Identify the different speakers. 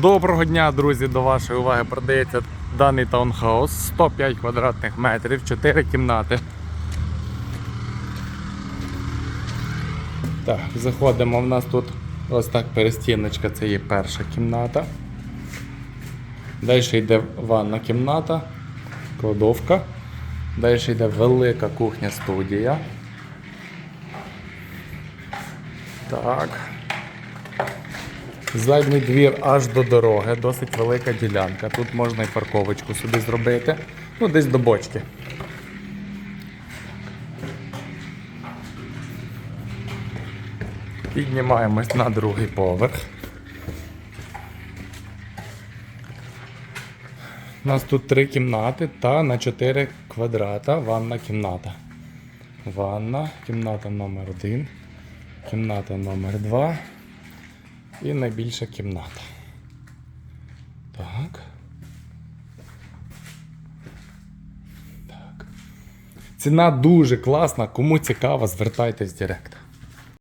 Speaker 1: Доброго дня, друзі! До вашої уваги продається даний таунхаус 105 квадратних метрів, 4 кімнати. Так, заходимо. В нас тут ось так перестіночка, це є перша кімната. Далі йде ванна кімната, кладовка. Далі йде велика кухня студія. Так. Задній двір аж до дороги, досить велика ділянка. Тут можна і парковочку собі зробити. Ну, десь до бочки. Піднімаємось на другий поверх. У нас тут три кімнати та на 4 квадрата ванна кімната. Ванна, кімната номер один, кімната номер два і найбільша кімната. Так. Так. Ціна дуже класна. Кому цікаво, звертайтесь Директ.